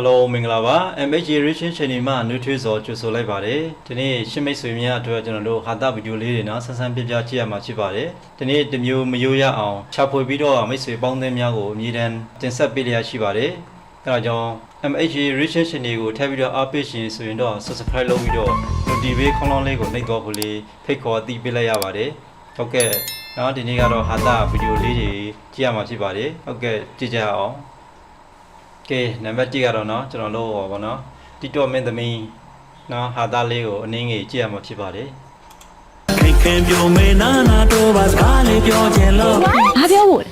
Hello မင်္ဂလာပါ MH Racing Channel မှာနှွေးထွေးစွာကြိုဆိုလိုက်ပါတယ်ဒီနေ့ရှင်းမိတ်ဆွေများအတွက်ကျွန်တော်တို့ဟာတာဗီဒီယိုလေးတွေနော်ဆန်းဆန်းပြပြကြည့်ရမှာဖြစ်ပါတယ်ဒီနေ့တစ်မျိုးမယိုးရအောင်ခြာဖွေပြီးတော့မိတ်ဆွေပေါင်းသင်းများကိုအမြဲတမ်းတင်ဆက်ပေးလျက်ရှိပါတယ်အဲဒါကြောင့် MH Racing Channel ကိုထပ်ပြီးတော့အားပေးရှင်ဆိုရင်တော့ Subscribe လုပ်ပြီးတော့ Notification ခေါင်းလောင်းလေးကိုနှိပ်တော့ဖို့လေးဖိတ်ခေါ်အသိပေးလိုက်ရပါတယ်ဟုတ်ကဲ့နော်ဒီနေ့ကတော့ဟာတာဗီဒီယိုလေးတွေကြည့်ရမှာဖြစ်ပါတယ်ဟုတ်ကဲ့ကြည့်ကြအောင် ကဲနံပါတ်1ကတော့เนาะကျွန်တော်တို့ဟောပါเนาะ TikTok မင်းသမီးเนาะဟာသားလေးကိုအနည်းငယ်ကြည့်ရမှာဖြစ်ပါတယ် ခင်ခင်ပြောမေနာနာတော့ပါစကားလေးပြောခြင်းလို့ ဘာပြောဖို့လဲ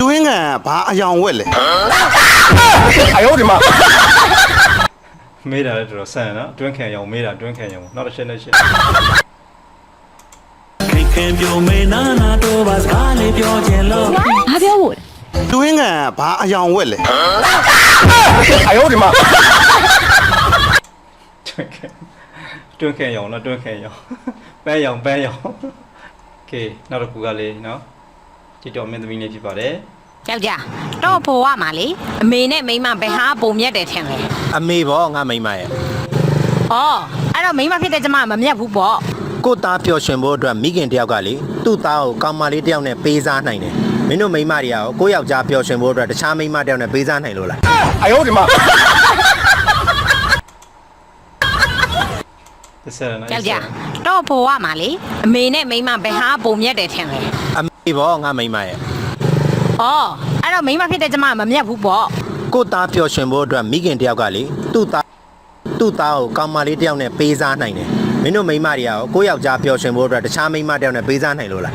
တွင်းကန်ကဘာအယောင်ဝက်လဲ မေးတာလည်းတော်တော်ဆန်เนาะတွင်းခံရောင်မေးတာတွင်းခံရောင်နောက်တစ်ချက်နဲ့ရှင်း ခင်ခင်ပြောမေနာနာတော့ပါစကားလေးပြောခြင်းလို့ ဘာပြောဖို့လဲ တွင်းကန်ကဘာအယောင်ဝက်လဲ တွင်းခံတွင်းခံရောင်เนาะတွင်းခံရောင်ပန်းရောင်ပန်းရောင်ကဲနောက်တစ်ခုကလေးเนาะ TikTok မင်းသမီးလေးဖြစ်ပါတယ် ယောက်ျားတော့ဘိုရမှာလေအမေနဲ့မိန်းမဘယ်ဟာပုံမြတ်တယ်ထင်လဲ အမေဘောငါမိမ့်မရဲ့ ဩအဲ့တော့မိန်းမဖြစ်တဲ့ကျမမမြတ်ဘူးပေါ့ ကို့သားပျော်ရွှင်ဖို့အတွက်မိခင်တယောက်ကလေသူ့သားကိုကောင်မလေးတယောက်နဲ့ပေးစားနိုင်တယ် မင်းတို့မိန်းမတွေကရောကိုယ့်ယောက်ျားပျော်ရွှင်ဖို့အတွက်တခြားမိန်းမတယောက်နဲ့ပေးစားနိုင်လို့လားတစ်ဆက်နော်ယောက်ျားတော့ဘိုရမှာလေအမေနဲ့မိန်းမဘယ်ဟာပုံမြတ်တယ်ထင်လဲအမေဘောငါမိမ့်မရဲ့ဩအဲ့တော့မိန်းမဖြစ်တဲ့ကျမမမြတ်ဘူးပေါ့ကို့သားပျော်ရွှင်ဖို့အတွက်မိခင်တယောက်ကလေသူ့သားသူ့သားကိုကောင်မလေးတယောက်နဲ့ပေးစားနိုင်တယ်မင်းတို့မိန်းမတွေကရောကိုယ့်ယောက်ျားပျော်ရွှင်ဖို့အတွက်တခြားမိန်းမတယောက်နဲ့ပေးစားနိုင်လို့လား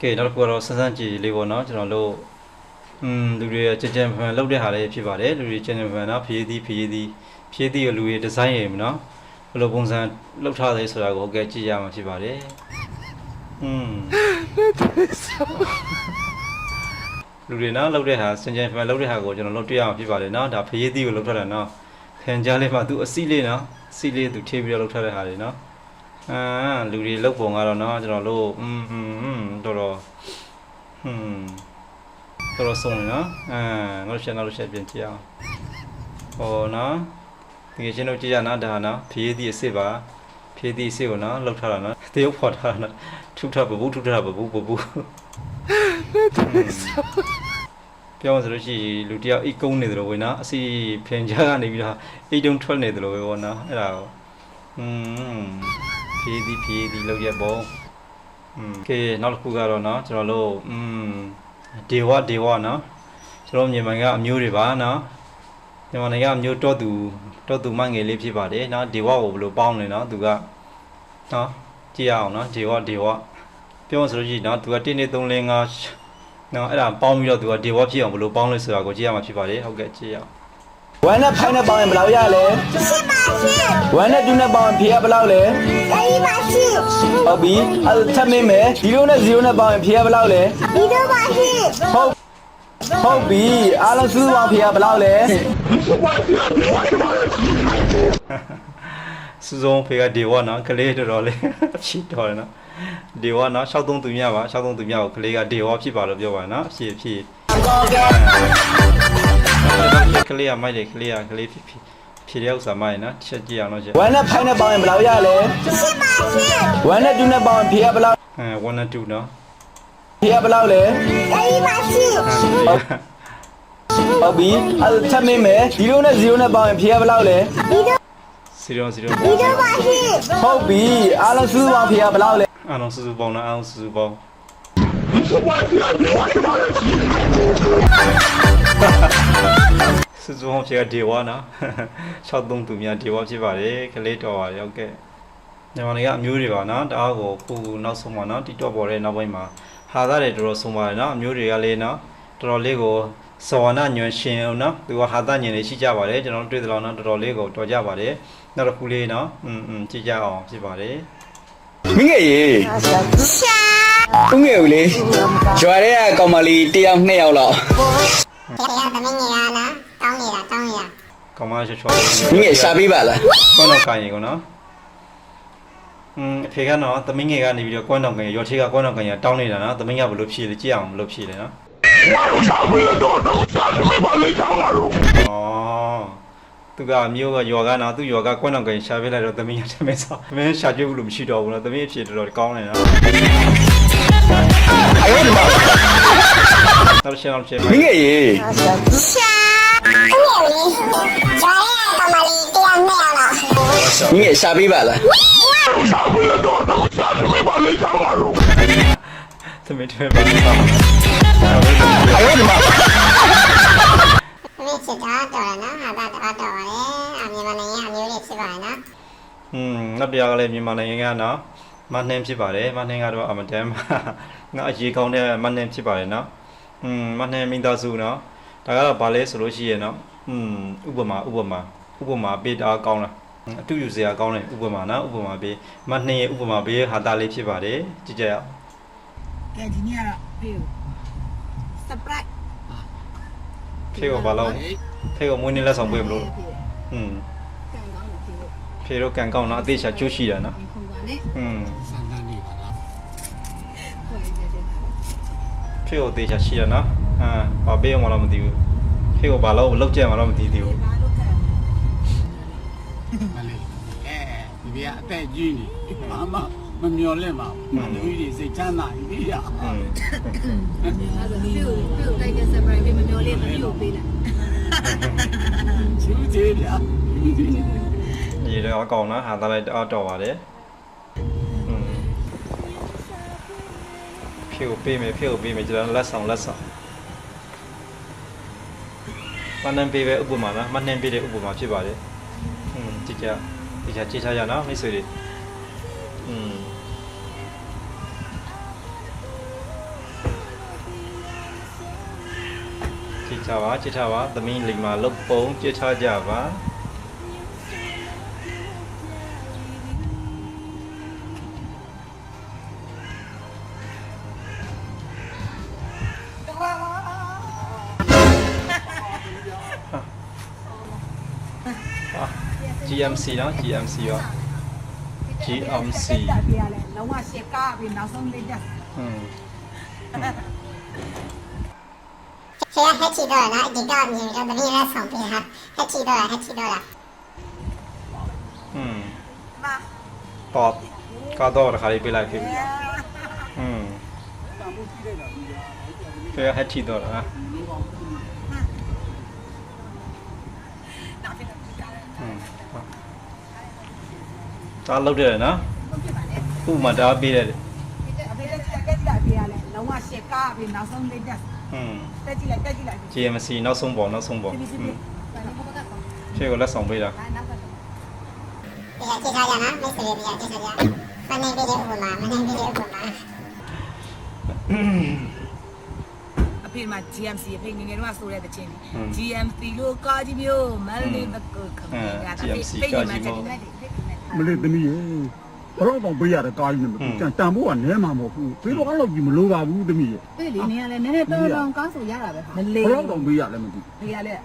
ကဲနောက်တစ်ခုကတော့စမ်းစမ်းကြည့်လေးပေါ့နော်ကျွန်တော်တို့อืมလူတွေကြင်ကြင်ဖန်လောက်တဲ့ဟာလေးဖြစ်ပါတယ်လူတွေကြင်ကြင်ဖန်နော်ဖြည်းသီးဖြည်းသီးဖြည်းသီးကိုလူတွေဒီဇိုင်းရယ်မနော်ဘယ်လိုပုံစံလောက်ထားလဲဆိုတာကိုဟုတ်ကဲ့ကြည့်ရမှာဖြစ်ပါတယ်อืมလူတွေနော်လောက်တဲ့ဟာစင်ကြင်ဖန်လောက်တဲ့ဟာကိုကျွန်တော်လောက်တွေ့ရမှာဖြစ်ပါတယ်နော်ဒါဖြည်းသီးကိုလောက်ထားတာနော်ခင်ကြားလေးမှာသူအစီလေးနော်အစီလေးသူထည့်ပြီးတော့လောက်ထားတဲ့ဟာတွေနော် အာလူတွေလုတ်ပုံကတော့เนาะကျွန်တော်တို့อืมอืมတော်တော်ဟွန်းတော်တော်ဆုံးနေเนาะအာနောက်တစ်ချက်နောက်တစ်ချက်ပြင်ကြည့်အောင်ဟောเนาะဒီကချင်းတို့ကြည့်ရနော်ဒါเนาะဖြည်းသည့်အစ်စ်ပါဖြည်းသည့်အစ်စ်ကိုเนาะလောက်ထားတာเนาะတရုပ်ဖော်ထားတာเนาะထုထပဘူးထုထပဘူးပဘူးပြောမှဆိုလို့ရှိရင်လူတယောက်အိတ်ကုန်းနေတယ်လို့ဝင်နော်အစီဖင်ကြားကနေပြီးတော့အိတ်တုံးထွက်နေတယ်လို့ပဲပေါ့နော်အဲ့ဒါကိုอืม ဖြည်းသည်ဖြည်းသည်လောက်ရက်ပုံอืมကဲနောက်တစ်ခုကတော့เนาะကျွန်တော်တို့อืมဒေဝဒေဝเนาะကျွန်တော်မြန်မာကအမျိုးတွေပါเนาะမြန်မာနိုင်ငံကအမျိုးတော့သူတော့သူမငယ်လေးဖြစ်ပါတယ်เนาะဒေဝကိုဘယ်လိုပေါင်းလဲเนาะသူကเนาะကြည့်ရအောင်เนาะဒေဝဒေဝပြောဆိုလို့ရှိရင်เนาะသူက1 2 3 4 5เนาะအဲ့ဒါပေါင်းပြီးတော့သူကဒေဝဖြစ်အောင်ဘယ်လိုပေါင်းလဲဆိုတာကိုကြည့်ရမှာဖြစ်ပါတယ်ဟုတ်ကဲ့ကြည့်ရအောင် ဝမ်းနဲ့ဖိုင်းနဲ့ပေါင်းရင်ဘယ်လောက်ရလဲဝမ်းနဲ့တူနဲ့ပေါင်းရင်ဖြေရဘယ်လောက်လဲဟုတ်ပြီအဲ့ဒါထပ်မင်းမယ်ဒီလိုနဲ့0နဲ့ပေါင်းရင်ဖြေရဘယ်လောက်လဲဟုတ်ဟုတ်ပြီအားလုံးစုစုပေါင်းဖြေရဘယ်လောက်လဲစူဇုံဖေကဒေဝနော်ကလေးတော်တော်လေးဖြည့်တော်တယ်နော်ဒေဝနော်63သူမြပါ63သူမြကိုကလေးကဒေဝဖြစ်ပါလို့ပြောပါနော်ဖြည့်ဖြည့် ကလေးကမိုက်တယ်ကလေးကကလေးဖြည့်ဖြည့်ဖြည့်တဲ့ဥစ္စာမိုက်နော်တစ်ချက်ကြည့်အောင်လို့ချက်ဝမ်းနဲ့ဖိုင်းနဲ့ပေါင်းရင်ဘယ်လောက်ရလဲဝမ်းနဲ့တူနဲ့ပေါင်းရင်ဖြေရဘယ်လောက်အဲ1 and 2နော်ဖြေရဘယ်လောက်လဲဟုတ်ပြီအဲ့ဒါထပ်မင်းမယ်ဒီလိုနဲ့0နဲ့ပေါင်းရင်ဖြေရဘယ်လောက်လဲ0 0ဟုတ်ပြီအားလုံးစုစုပေါင်းဖြေရဘယ်လောက်လဲအားလုံးစုစုပေါင်းနော်အားလုံးစုစုပေါင်း စုစုပေါင်းဖြည့်ကဒေဝနော်63သူမြဒေဝဖြစ်ပါတယ်ကလေးတော်ပါရောက်ကဲ မြန်မာတွေကအမျိုးတွေပါနော်တအားကိုခုနောက်ဆုံးပါနော် TikTok ပေါ်တဲ့နောက်ပိုင်းမှာဟာသားတွေတော်တော်ဆုံးပါတယ်နော်အမျိုးတွေကလည်းနော်တော်တော်လေးကိုစောဝနာညွန်ရှင်အောင်နော်သူကဟာသားညင်လေးရှိကြပါတယ်ကျွန်တော်တို့တွေ့သလောက်နော်တော်တော်လေးကိုတော်ကြပါတယ်နောက်တစ်ခုလေးနော်อืมอืมကြည့်ကြအောင်ဖြစ်ပါတယ် မင်းငယ်ရေ ဦးငယ်ဦးလေရွာထဲကကောင်မလေးတစ်ယောက်နှစ်ယောက်လောက်ကောင်မချောချောမင်းငယ်ရှာပေးပါလားကွန်းတော့ကိုင်းရေကောနော်อืมအဖေကတော့သမင်းငယ်ကနေပြီးတော့ကွန်းတော့ကိုင်းရော်ချေကကွန်းတော့ကိုင်းရတောင်းနေတာနော်သမင်းကဘယ်လိုဖြေလဲကြည့်အောင်ဘယ်လိုဖြေလဲနော်သူကမျိုးကယောဂနာသူယောဂကွန်းအောင်ကင်ရှာပေးလိုက်တော့သမီးရတဲ့မဲဆောမင်းရှာကြည့်ဘူးလို့မရှိတော့ဘူးနော်သမီးအဖြစ်တော်တော်ကောင်းနေနော် တော်ရှင်းအောင်ရှင်းမိငယ်ရေရှာအဲ့လေဂျာရဲ့ကမလေးတရားနဲ့ရလားမိငယ်ရှာပေးပါလားသမီးတွေပါတော့မိချစ်တာတော်ရနော်ဟာတာတော်တော်ပါလေအမြန်မာနိုင်ငံအမျိုးတွေဖြစ်ပါရဲ့နော်อืมနောက်တရားကလည်းမြန်မာနိုင်ငံကနော် မနှင်းဖြစ်ပါတယ်မနှင်းကတော့အမတန်ငါအရေးကောင်းတဲ့မနှင်းဖြစ်ပါတယ်နော်อืมမနှင်းမိသားစုနော်ဒါကတော့ဗာလဲဆိုလို့ရှိရင်နော်อืมဥပမာဥပမာဥပမာပေးတာကောင်းလားအတူယူစရာကောင်းတယ်ဥပမာနော်ဥပမာပေးမနှင်းရဲ့ဥပမာပေးဟာတာလေးဖြစ်ပါတယ်ကြည့်ကြရအောင် ကဲဒီနေ့ကတော့ဖေကို surprise ဖေကိုဘာလို့ဖေကိုမွေးနေ့လက်ဆောင်ပေးမလို့อืม ကန်ကောင်းတယ်ဖေကို ဖေတို့ကန်ကောင်းနော်အသေးချာကျိုးရှိတယ် နော် ဒီခုံပါနဲ့ อืม ခွဲကြတယ် ဖေကိုအသေးချာရှိတယ်နော်အာဘာပေးအောင်မလို့မသိဘူးဖေကိုဘာလို့လောက်ကြမှာတော့မသိသေးဘူး ဘာလို့ခက် မလေးအဲဒီဘေးကအသက်ကြီးနေဘာမှမမျော်လင့်ပါဘူးမလူကြီးတွေစိတ်ချမ်းသာပြီရ อืม အဲ့ဒါဖေကိုဖေကိုတိုက်တဲ့ surprise ပေးမမျောလေးသမီးကိုပေးလိုက် ချူသေးဗျာ ဒီတော့အကောင်နော်ဟာသားလိုက်တော့တော့ပါတယ် ဖြစ်ကိုပေးမယ်ဖြစ်ကိုပေးမယ်ကျွန်တော်လက်ဆောင်လက်ဆောင်မနှံပေးပဲဥပမာလားမနှံပေးတဲ့ဥပမာဖြစ်ပါတယ်။ဟွန်းကြည့်ကြကြည့်ကြကြည့်ချရအောင်မိတ်ဆွေတွေ။ဟွန်းကြည့်ချပါကြည့်ချပါသမီးလိမ္မာလုတ်ပုံကြည့်ချကြပါ။ GMC နော် GMC ရော GMC တက်ပြရလဲလုံးဝရှစ်ကားပြီးနောက်ဆုံးလေးတက် อืม ဖေကဟက်ချီတော့နော်ဒီတော့မြင်တော့တမီးလက်ဆောင်ပေးဟာဟက်ချီတော့ဟက်ချီတော့လား อืม ပါ ตอบကတော့တစ်ခါလေးပေးလိုက်ဖြစ်ပြီอืมဖေဟက်ချီတော့လား ဒါလောက်တယ်နော်ဟုတ်ဖြစ်ပါလေခုမှဒါပေးတယ်ဒီတက်အဖေတက်ကြည့်လိုက်တက်ကြည့်လိုက်အဖေကလည်းလုံးဝရှက်ကားအဖေနောက်ဆုံးလေးတက်ဟွန်းတက်ကြည့်လိုက်တက်ကြည့်လိုက် GMC နောက်ဆုံးပေါ်နောက်ဆုံးပေါ်ဟွန်းရှေ့ကိုလက်ဆောင်ပေးတာနောက်ဆုံး ဒီကကြည့်ထားကြနော်မိတ်ဆွေတွေကကြည့်ထားကြမနေပြီးတဲ့ဥပမာမနေပြီးတဲ့ဥပမာအဖေမှာ GMC အဖေငယ်ငယ်တုန်းကဆိုတဲ့တခြင်း GMC လို့ကာကြီးမျိုးမန်လေးမကူခမင်းကတည်းက GMC ကာကြီးမျိုး မလေးသမီးရေဘရောတော့ပေးရတဲ့ကားကြီးနဲ့တန်တန်ဖို့ကနဲမှာမဟုတ်ဘူးပေးတော့အဲ့လိုကြီးမလိုပါဘူးသမီးရေဖေးလေနေရလဲနည်းနည်းတော်တော်ကောင်းဆိုရတာပဲမလေးဘရောတော့ပေးရလဲမသိဖေးရလဲ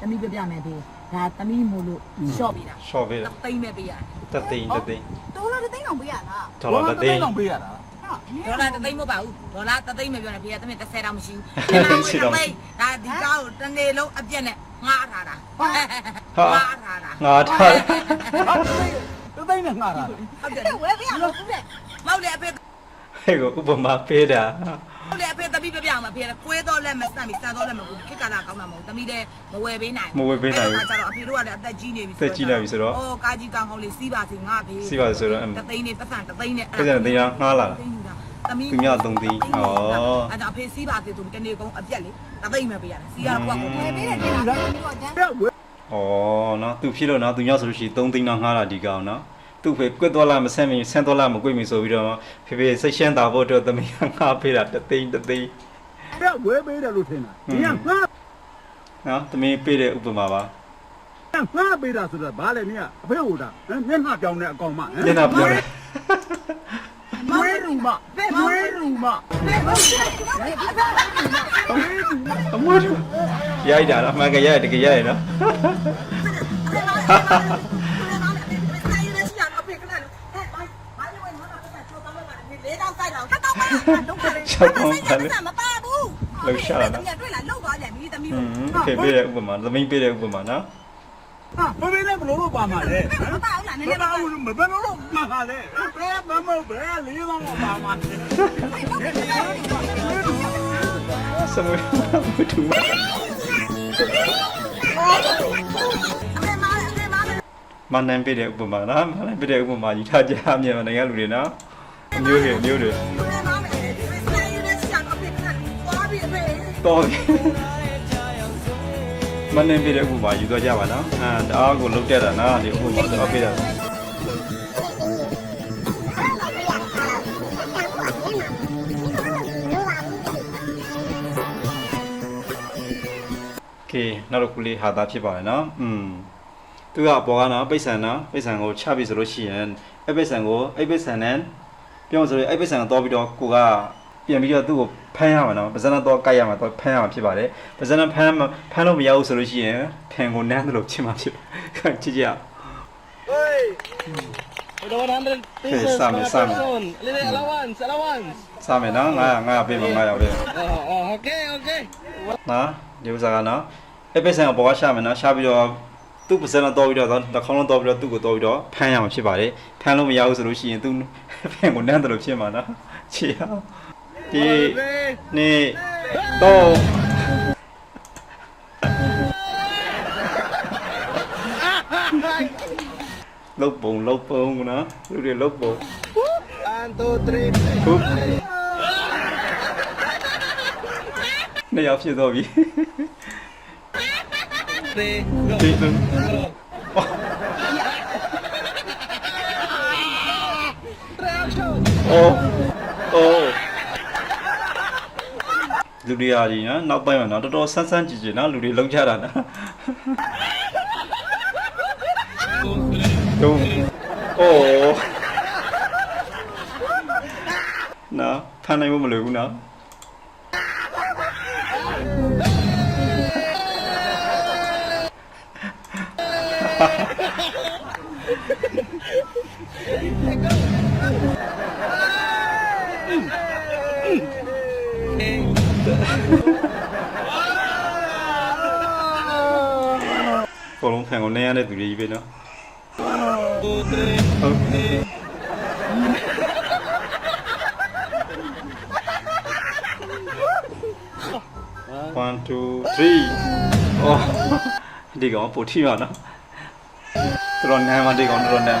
သမီးပြပြမယ်ဖေးဒါသမီးမို့လို့ရှော့ပေးတာရှော့ပေးတာသိမ့်မဲ့ပေးရတက်သိန်းတက်သိန်းဒေါ်လာသိမ့်အောင်ပေးရလားဒေါ်လာတက်သိန်းတော့ပေးရတာဒေါ်လာသိမ့်မဟုတ်ပါဘူးဒေါ်လာသိမ့်မပြောနဲ့ဖေးကသမီး30တောင်မရှိဘူးဒါဒီကားကိုတစ်နေ့လုံးအပြက်နဲ့ငားထားတာဟာငားထားတာငါထားတ သိန်းနဲ့ငှားတာဟုတ်တယ်ဝယ်ပေးရလို့ဦးတဲ့မောက်လေအဖေဟဲ့ကိုဥပမာပေးတာဟုတ်လေအဖေသမီးပြပြအောင်မဖေးကွေးတော့လက်မစမ်းပြီးစမ်းတော့လက်မကူခက်ကာလာကောင်းတာမဟုတ်သမီးလည်းမဝယ်ပေးနိုင်မဝယ်ပေးနိုင်ဘူးအဲ့ဒါကျတော့အဖေတို့ကလည်းအသက်ကြီးနေပြီသက်ကြီးလာပြီဆိုတော့အော်ကာကြီးကောင်းကောင်းလေးစီးပါစေငါဖေးစီးပါစေဆိုတော့အမ်တသိန်းနဲ့ပတ်စံတသိန်းနဲ့ပြည်စံသိန်းလားငှားလာတာသမီးသူများသုံးသိန်းဩအဲ့ဒါအဖေစီးပါစေဆိုတနေ့ကုန်အပြက်လေတသိန်းပဲပေးရတယ်စီးရတော့ကိုယ်ဝယ်ပေးတယ်တင်လားသမီးကကျန်းပြဝဲဩနော်သူဖြစ်လို့နော်သူညောက်ဆိုလို့ရှိရင်3သိန်းတော့ငှားလာဒီကောင်နော် သူ့ဖေကွက်သွားလာမဆန့်မီဆန့်သွားလာမကွေ့မီဆိုပြီးတော့ဖေဖေစိတ်ရှမ်းတာဖို့အတွက်သမီးကငှားပေးတာတသိန်းတသိန်းပြဝဲပေးတယ်လို့ထင်တာဒီကငှားနော်သမီးပေးတဲ့ဥပမာပါငှားပေးတာဆိုတော့ဘာလဲနင်ကအဖေဟိုတာမျက်နှာပြောင်းတဲ့အကောင်မညနာပြောတယ်မွေးရူမမွေးရူမအမွှေးရိုက်တာနော်အမှန်ကရိုက်တကယ်ရိုက်ရနော် မပါဘူးလှူရှာတာနော်တွေ့လားလောက်သွားတယ်မိသမီးသမီးอืมဖေပေးတဲ့ဥပမာသမီးပေးတဲ့ဥပမာနော်ဟာဘယ်ဘယ်နဲ့ဘလို့လို့ပါမှာလဲမပါဘူးလားနည်းဘနယ်ည်းပါပါဘူးလို့ဘယ်ဘယ်လို့မှာလဲဘယ်ဘယ်မဘယ်လေးတော့ပါမှာစမွေမတူအမေမအမေမမနန်ပေးတဲ့ဥပမာနော်မနန်ပေးတဲ့ဥပမာယူထားကြမြန်မာနိုင်ငံလူတွေနော်အမျိုးတွေအမျိုးတွေ တော်ပြီမနန်ပေးတဲ့ဥပမာယူသွားကြပါနော်အာတအားကိုလုတ်တက်တာနော်ဒီဥပမာတော့ပေးတာโอเคနောက်တစ်ခုလေးဟာသားဖြစ်ပါတယ်နော်อืม သူကအပေါ်ကနော်ပိတ်ဆန်နော်ပိတ်ဆန်ကိုချပြီဆိုလို့ရှိရင်အဲ့ပိတ်ဆန်ကိုအဲ့ပိတ်ဆန်နဲ့ပြောင်းဆိုရင်အဲ့ပိတ်ဆန်ကိုတော့ပြီးတော့ကိုက ပြန်ပြီးတော့သူ့ကိုဖမ်းရမှာနော်ပဇာနာတော့ကိုက်ရမှာတော့ဖမ်းရမှာဖြစ်ပါတယ်ပဇာနာဖမ်းဖမ်းလို့မရဘူးဆိုလို့ရှိရင်ဖန်ကိုနမ်းတယ်လို့ဖြစ်မှာဖြစ်ကြည့်ကြ Okay, Sam, Sam. allowance allowance စမယ်နော်ငါငါပေးမှာငါရောက်တယ် okay okay နော်ဒီဥစ္စာကနော်အဲ့ပိတ်ဆန်ကိုပေါ်ကရှာမယ်နော်ရှာပြီးတော့သူ့ပစံတော့ပြီးတော့တစ်ခေါင်းလုံးတော့ပြီးတော့သူ့ကိုတော့ပြီးတော့ဖမ်းရမှာဖြစ်ပါတယ်ဖမ်းလို့မရဘူးဆိုလို့ရှိရင်သူဖန်ကိုနမ်းတယ်လို့ဖြစ်မှာနော်ချီအောင် ဒီနေ့တော့လုတ်ပုံလုတ်ပုံနော်လူတွေလုတ်ပုံ1 2 3ဟုတ်နှစ်ယောက်ဖြစ်တော့ပြီဒီလိုအိုးအိုး လူတွေအားကြီးနော်နောက်ပိုင်းမှာနော်တော်တော်ဆန်းဆန်းကြည်ကြည်နော်လူတွေလုံးချတာနော်ဒုံအိုးနော်ဖမ်းနိုင်ဖို့မလွယ်ဘူးနော် ကိုလုံးဖန်ကိုနေရတဲ့သူတွေကြီးပဲနော်ဟုတ်1 2 3အော်ဒီကောင်ပိုထိရနော်တော်တော်နမ်းမဒီကောင်တော်တော်နမ်း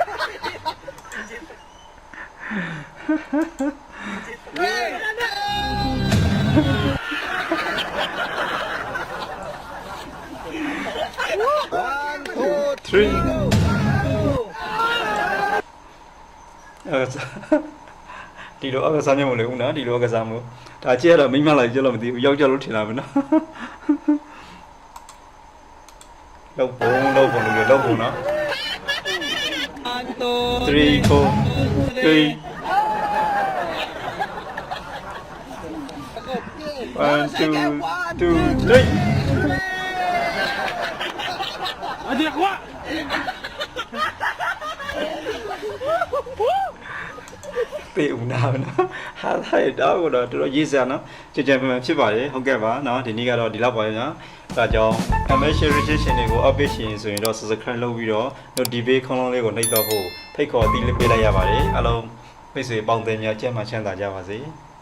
အဲ့ဒါဒီလိုအကစားမျိုးမလို့ဦးနော်ဒီလိုအကစားမျိုးဒါကြည့်ရတော့မိမလာကြည့်လို့မသိဘူးယောက်ျားလို့ထင်တာပဲနော်လောက်ပုံလောက်ပုံလို့လောက်ပုံနော်3 4 3 One, two, two, three. အဒီကွာပေဦးနာပဲနော်ဟာ થાય တော့တော့တော်တော်ရေးစရာနော်ကြကြပင်ပင်ဖြစ်ပါတယ်ဟုတ်ကဲ့ပါနော်ဒီနေ့ကတော့ဒီလောက်ပါပဲနော်ဒါကြောင့် commercial registration တွေကို update ရှင်ဆိုရင်တော့ subscribe လုပ်ပြီးတော့ notification ခေါင်းလုံးလေးကိုနှိပ်တော့ဖို့ဖိတ်ခေါ်အသီးလေးပေးလိုက်ရပါတယ်အားလုံးမိတ်ဆွေပေါင်းသင်းများကျမ်းမှချမ်းသာကြပါစေ